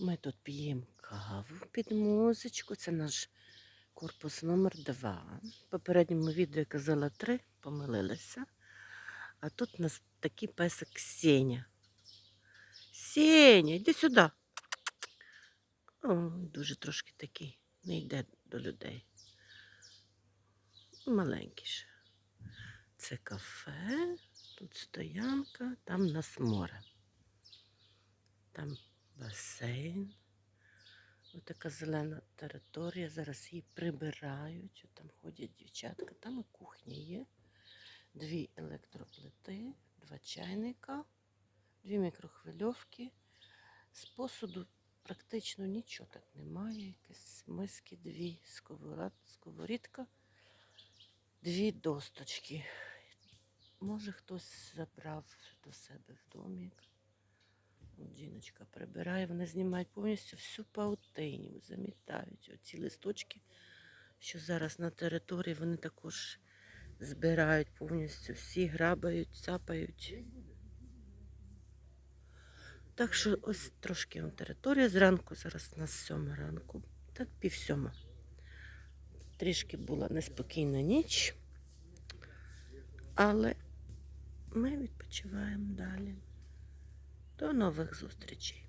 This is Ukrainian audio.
Ми тут п'ємо каву під музичку. Це наш корпус номер 2. В попередньому відео я казала 3, помилилася. А тут у нас такий песик Сеня. Сеня, йди сюди. О, дуже трошки такий. Не йде до людей. Маленький ще. Це кафе, тут стоянка, там у нас море. Там басейн. Ось така зелена територія. Зараз її прибирають. Там ходять дівчатка. Там і кухня є. Дві електроплити, два чайника, дві мікрохвильовки. З посуду практично нічого так немає. Якісь миски, дві сковород, сковорідка, дві досточки. Може, хтось забрав до себе в домик. От жіночка прибирає, вони знімають повністю всю паутиню, замітають оці листочки, що зараз на території вони також збирають повністю всі, грабають, цапають. Так що ось трошки територія зранку, зараз у нас ранку, так пів сьома. Трішки була неспокійна ніч, але ми відпочиваємо далі. До нових зустрічей.